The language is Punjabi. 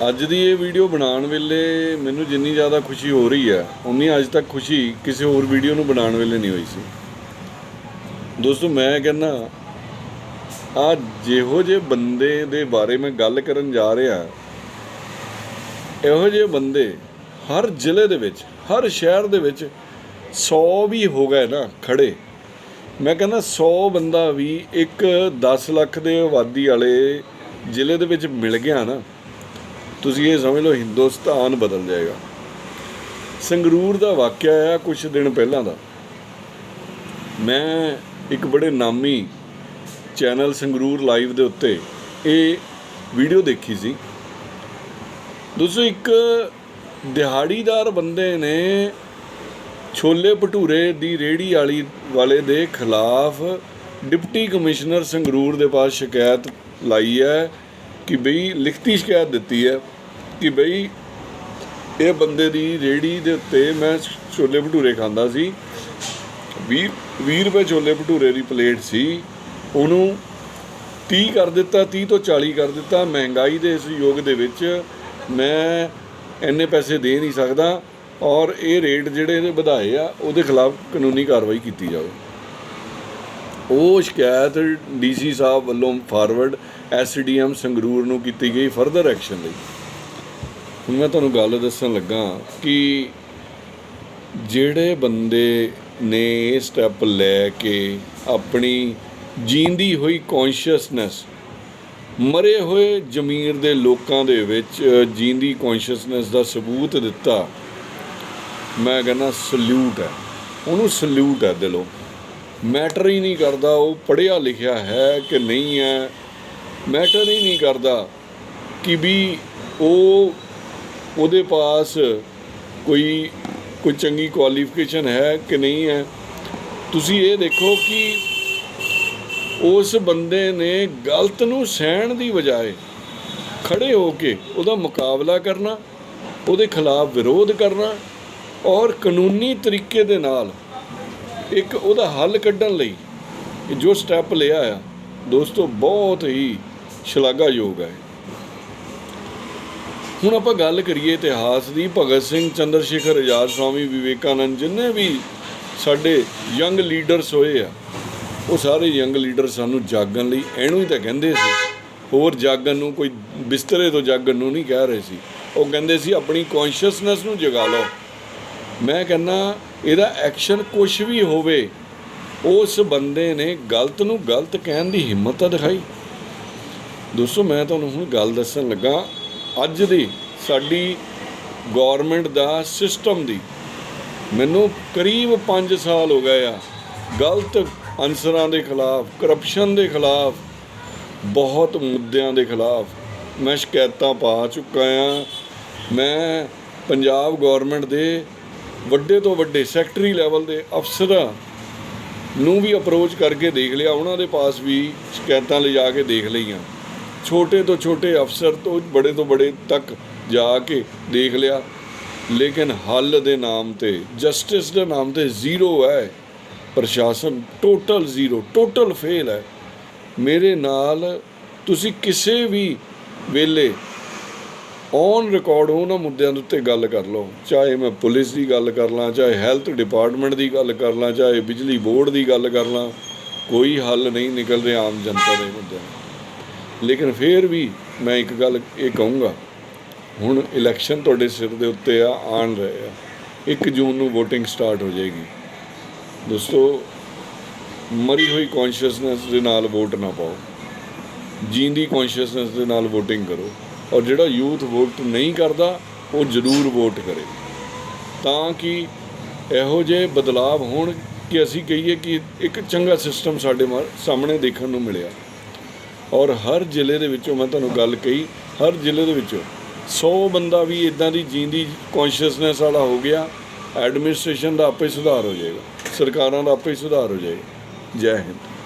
ਅੱਜ ਦੀ ਇਹ ਵੀਡੀਓ ਬਣਾਉਣ ਵੇਲੇ ਮੈਨੂੰ ਜਿੰਨੀ ਜ਼ਿਆਦਾ ਖੁਸ਼ੀ ਹੋ ਰਹੀ ਹੈ, ਉਨੀ ਅੱਜ ਤੱਕ ਖੁਸ਼ੀ ਕਿਸੇ ਹੋਰ ਵੀਡੀਓ ਨੂੰ ਬਣਾਉਣ ਵੇਲੇ ਨਹੀਂ ਹੋਈ ਸੀ। ਦੋਸਤੋ, ਮੈਂ ਕਹਿੰਦਾ, ਆ ਜਿਹੋ ਜਿਹੇ ਬੰਦੇ ਦੇ ਬਾਰੇ ਮੈਂ ਗੱਲ ਕਰਨ ਜਾ ਰਿਹਾ, ਇਹੋ ਜਿਹੇ ਬੰਦੇ ਹਰ ਜ਼ਿਲ੍ਹੇ ਦੇ ਵਿੱਚ, ਹਰ ਸ਼ਹਿਰ ਦੇ ਵਿੱਚ 100 ਵੀ ਹੋ ਗਏ ਨਾ ਖੜੇ ਮੈਂ ਕਹਿੰਦਾ 100 ਬੰਦਾ ਵੀ ਇੱਕ 10 ਲੱਖ ਦੇ ਆਬਾਦੀ ਵਾਲੇ ਜ਼ਿਲ੍ਹੇ ਦੇ ਵਿੱਚ ਮਿਲ ਗਿਆ ਨਾ ਤੁਸੀਂ ਇਹ ਸਮਝ ਲਓ, ਹਿੰਦੁਸਤਾਨ ਬਦਲ ਜਾਏਗਾ। ਸੰਗਰੂਰ ਦਾ ਵਾਕਿਆ ਆ ਕੁਝ ਦਿਨ ਪਹਿਲਾਂ ਦਾ। ਮੈਂ ਇੱਕ ਬੜੇ ਨਾਮੀ ਚੈਨਲ ਸੰਗਰੂਰ ਲਾਈਵ ਦੇ ਉੱਤੇ ਇਹ ਵੀਡੀਓ ਦੇਖੀ ਸੀ। ਦੋਸਤੋ, ਇੱਕ ਦਿਹਾੜੀਦਾਰ ਬੰਦੇ ਨੇ ਛੋਲੇ ਭਟੂਰੇ ਦੀ ਰੇੜੀ ਵਾਲੀ, ਵਾਲੇ ਦੇ ਖਿਲਾਫ ਡਿਪਟੀ ਕਮਿਸ਼ਨਰ ਸੰਗਰੂਰ ਦੇ ਪਾਸ ਸ਼ਿਕਾਇਤ ਲਾਈ ਹੈ। ਕਿ ਬਈ ਲਿਖਤੀ ਸ਼ਿਕਾਇਤ ਦਿੱਤੀ ਹੈ ਕਿ ਬਈ ਇਹ ਬੰਦੇ ਦੀ ਰੇੜੀ ਦੇ ਉੱਤੇ ਮੈਂ ਛੋਲੇ ਭਟੂਰੇ ਖਾਂਦਾ ਸੀ 20 20 ਰੁਪਏ ਛੋਲੇ ਭਟੂਰੇ ਦੀ ਪਲੇਟ ਸੀ, ਉਹਨੂੰ 30 ਕਰ ਦਿੱਤਾ 30 ਤੋਂ 40 ਕਰ ਦਿੱਤਾ, ਮਹਿੰਗਾਈ ਦੇ ਇਸ ਯੁੱਗ ਦੇ ਵਿੱਚ ਮੈਂ ਇੰਨੇ ਪੈਸੇ ਦੇ ਨਹੀਂ ਸਕਦਾ ਔਰ ਇਹ ਰੇਟ ਜਿਹੜੇ ਇਹਨੇ ਵਧਾਏ ਆ, ਉਹਦੇ ਖਿਲਾਫ ਕਾਨੂੰਨੀ ਕਾਰਵਾਈ ਕੀਤੀ ਜਾਵੇ। ਉਹ ਸ਼ਿਕਾਇਤ ਡੀਸੀ ਸਾਹਿਬ ਵੱਲੋਂ ਫਾਰਵਰਡ ਐਸਡੀਐਮ ਸੰਗਰੂਰ ਨੂੰ ਕੀਤੀ ਗਈ ਫਰਦਰ ਐਕਸ਼ਨ ਲਈ। ਹੁਣ ਮੈਂ ਤੁਹਾਨੂੰ ਗੱਲ ਦੱਸਣ ਲੱਗਾ ਕਿ ਜਿਹੜੇ ਬੰਦੇ ਨੇ ਇਹ ਸਟੈਪ ਲੈ ਕੇ ਆਪਣੀ ਜੀਂਦੀ ਹੋਈ ਕੌਨਸ਼ੀਅਸਨੈਸ ਮਰੇ ਹੋਏ ਜ਼ਮੀਰ ਦੇ ਲੋਕਾਂ ਦੇ ਵਿੱਚ ਜੀਂਦੀ ਕੌਨਸ਼ੀਅਸਨੈਸ ਦਾ ਸਬੂਤ ਦਿੱਤਾ, ਮੈਂ ਕਹਿੰਦਾ ਸਲੂਟ ਹੈ। ਉਹਨੂੰ ਸਲੂਟ ਹੈ ਦਿਲੋਂ। ਮੈਟਰ ਹੀ ਨਹੀਂ ਕਰਦਾ, ਉਹ ਪੜ੍ਹਿਆ ਲਿਖਿਆ ਹੈ ਕਿ ਨਹੀਂ ਹੈ। ਮੈਟਰ ਹੀ ਨਹੀਂ ਕਰਦਾ ਕਿ ਵੀ ਉਹ ਉਹਦੇ ਪਾਸ ਕੋਈ ਕੋਈ ਚੰਗੀ ਕੁਆਲੀਫਿਕੇਸ਼ਨ ਹੈ ਕਿ ਨਹੀਂ ਹੈ। ਤੁਸੀਂ ਇਹ ਦੇਖੋ ਕਿ ਉਸ ਬੰਦੇ ਨੇ ਗਲਤ ਨੂੰ ਸਹਿਣ ਦੀ ਬਜਾਏ ਖੜੇ ਹੋ ਕੇ ਉਹਦਾ ਮੁਕਾਬਲਾ ਕਰਨਾ, ਉਹਦੇ ਖਿਲਾਫ ਵਿਰੋਧ ਕਰਨਾ ਔਰ ਕਾਨੂੰਨੀ ਤਰੀਕੇ ਦੇ ਨਾਲ ਇੱਕ ਉਹਦਾ ਹੱਲ ਕੱਢਣ ਲਈ ਜੋ ਸਟੈਪ ਲਿਆ ਆ, ਦੋਸਤੋ, ਬਹੁਤ ਹੀ ਸ਼ਲਾਘਾਯੋਗ ਹੈ। ਹੁਣ ਆਪਾਂ ਗੱਲ ਕਰੀਏ ਇਤਿਹਾਸ ਦੀ, ਭਗਤ ਸਿੰਘ, ਚੰਦਰ ਸ਼ੇਖਰ ਆਜ਼ਾਦ, ਸਵਾਮੀ ਵਿਵੇਕਾਨੰਦ ਜਿੰਨੇ ਵੀ ਸਾਡੇ ਯੰਗ ਲੀਡਰਸ ਹੋਏ ਆ, ਉਹ ਸਾਰੇ ਯੰਗ ਲੀਡਰ ਸਾਨੂੰ ਜਾਗਣ ਲਈ ਇਹਨੂੰ ਹੀ ਤਾਂ ਕਹਿੰਦੇ ਸੀ। ਹੋਰ ਜਾਗਣ ਨੂੰ ਕੋਈ ਬਿਸਤਰੇ ਤੋਂ ਜਾਗਣ ਨੂੰ ਨਹੀਂ ਕਹਿ ਰਹੇ ਸੀ। ਉਹ ਕਹਿੰਦੇ ਸੀ, ਆਪਣੀ ਕੌਨਸ਼ੀਅਸਨੈਸ ਨੂੰ ਜਗਾ ਲਓ। ਮੈਂ ਕਹਿੰਦਾ, ਇਹਦਾ ਐਕਸ਼ਨ ਕੁਝ ਵੀ ਹੋਵੇ, ਉਸ ਬੰਦੇ ਨੇ ਗਲਤ ਨੂੰ ਗਲਤ ਕਹਿਣ ਦੀ ਹਿੰਮਤ ਤਾਂ ਦਿਖਾਈ। ਦੋਸਤੋ, ਮੈਂ ਤੁਹਾਨੂੰ ਹੁਣ ਗੱਲ ਦੱਸਣ ਲੱਗਾ, ਅੱਜ ਦੀ ਸਾਡੀ ਗਵਰਨਮੈਂਟ ਦਾ ਸਿਸਟਮ ਦੀ। ਮੈਨੂੰ ਕਰੀਬ 5 ਸਾਲ ਹੋ ਗਏ ਆ, ਗਲਤ ਅਨਸਰਾਂ ਦੇ ਖਿਲਾਫ ਕਰਪਸ਼ਨ ਦੇ ਖਿਲਾਫ, ਬਹੁਤ ਮੁੱਦਿਆਂ ਦੇ ਖਿਲਾਫ ਮੈਂ ਸ਼ਿਕਾਇਤਾਂ ਪਾ ਚੁੱਕਾ ਆ। ਮੈਂ ਪੰਜਾਬ ਗਵਰਨਮੈਂਟ ਦੇ ਵੱਡੇ ਤੋਂ ਵੱਡੇ ਸੈਕਟਰੀ ਲੈਵਲ ਦੇ ਅਫਸਰਾਂ ਨੂੰ ਵੀ ਅਪਰੋਚ ਕਰਕੇ ਦੇਖ ਲਿਆ, ਉਹਨਾਂ ਦੇ ਪਾਸ ਵੀ ਸ਼ਿਕਾਇਤਾਂ ਲਿਜਾ ਕੇ ਦੇਖ ਲਈਆਂ। ਛੋਟੇ ਤੋਂ ਛੋਟੇ ਅਫਸਰ ਤੋਂ ਬੜੇ ਤੋਂ ਬੜੇ ਤੱਕ ਜਾ ਕੇ ਦੇਖ ਲਿਆ। ਲੇਕਿਨ ਹੱਲ ਦੇ ਨਾਮ ਤੇ, ਜਸਟਿਸ ਦੇ ਨਾਮ ਤੇ ਜ਼ੀਰੋ ਹੈ। ਪ੍ਰਸ਼ਾਸਨ ਟੋਟਲ ਜ਼ੀਰੋ, ਟੋਟਲ ਫੇਲ ਹੈ। ਮੇਰੇ ਨਾਲ ਤੁਸੀਂ ਕਿਸੇ ਵੀ ਵੇਲੇ ਔਨ ਰਿਕਾਰਡ ਉਹਨਾਂ ਮੁੱਦਿਆਂ ਦੇ ਉੱਤੇ ਗੱਲ ਕਰ ਲਓ। ਚਾਹੇ ਮੈਂ ਪੁਲਿਸ ਦੀ ਗੱਲ ਕਰ ਲਾਂ, ਚਾਹੇ ਹੈਲਥ ਡਿਪਾਰਟਮੈਂਟ ਦੀ ਗੱਲ ਕਰ ਲਾਂ, ਚਾਹੇ ਬਿਜਲੀ ਬੋਰਡ ਦੀ ਗੱਲ ਕਰ ਲਾਂ, ਕੋਈ ਹੱਲ ਨਹੀਂ ਨਿਕਲ ਰਿਹਾ ਆਮ ਜਨਤਾ ਦੇ ਮੁੱਦਿਆਂ ਲੇਕਿਨ ਫਿਰ ਵੀ ਮੈਂ ਇੱਕ ਗੱਲ ਇਹ ਕਹੂੰਗਾ, ਹੁਣ ਇਲੈਕਸ਼ਨ ਤੁਹਾਡੇ ਸਿਰ ਦੇ ਉੱਤੇ ਆ ਆਣ ਰਹੇ ਆ। 1 ਜੂਨ ਨੂੰ VOTING ਸਟਾਰਟ ਹੋ ਜਾਏਗੀ। ਦੋਸਤੋ, ਮਰੀ ਹੋਈ ਕੌਨਸ਼ੀਅਸਨੈਸ ਦੇ ਨਾਲ ਵੋਟ ਨਾ ਪਾਓ। ਜੀਂਦੀ ਕੌਨਸ਼ੀਅਸਨੈਸ ਦੇ ਨਾਲ VOTING ਕਰੋ। ਔਰ ਜਿਹੜਾ ਯੂਥ ਵੋਟ ਨਹੀਂ ਕਰਦਾ, ਉਹ ਜ਼ਰੂਰ ਵੋਟ ਕਰੇ। ਤਾਂ ਕਿ ਇਹੋ ਜਿਹੇ ਬਦਲਾਵ ਹੋਣ ਕਿ ਅਸੀਂ ਕਹੀਏ ਕਿ ਇੱਕ ਚੰਗਾ ਸਿਸਟਮ ਸਾਡੇ ਮਾ- ਸਾਹਮਣੇ ਦੇਖਣ ਨੂੰ ਮਿਲਿਆ। ਔਰ ਹਰ ਜ਼ਿਲ੍ਹੇ ਦੇ ਵਿੱਚੋਂ ਮੈਂ ਤੁਹਾਨੂੰ ਗੱਲ ਕਹੀ, ਹਰ ਜ਼ਿਲ੍ਹੇ ਦੇ ਵਿੱਚੋਂ 100 ਬੰਦਾ ਵੀ ਇਦਾਂ ਦੀ ਜੀਂਦੀ ਕੌਨਸ਼ੀਅਸਨੈਸ ਵਾਲਾ ਹੋ ਗਿਆ ਐਡਮਿਨਿਸਟ੍ਰੇਸ਼ਨ ਦਾ ਆਪੇ ਸੁਧਾਰ ਹੋ ਜਾਏਗਾ, ਸਰਕਾਰਾਂ ਦਾ ਆਪੇ ਸੁਧਾਰ ਹੋ ਜਾਏਗਾ। ਜੈ ਹਿੰਦ।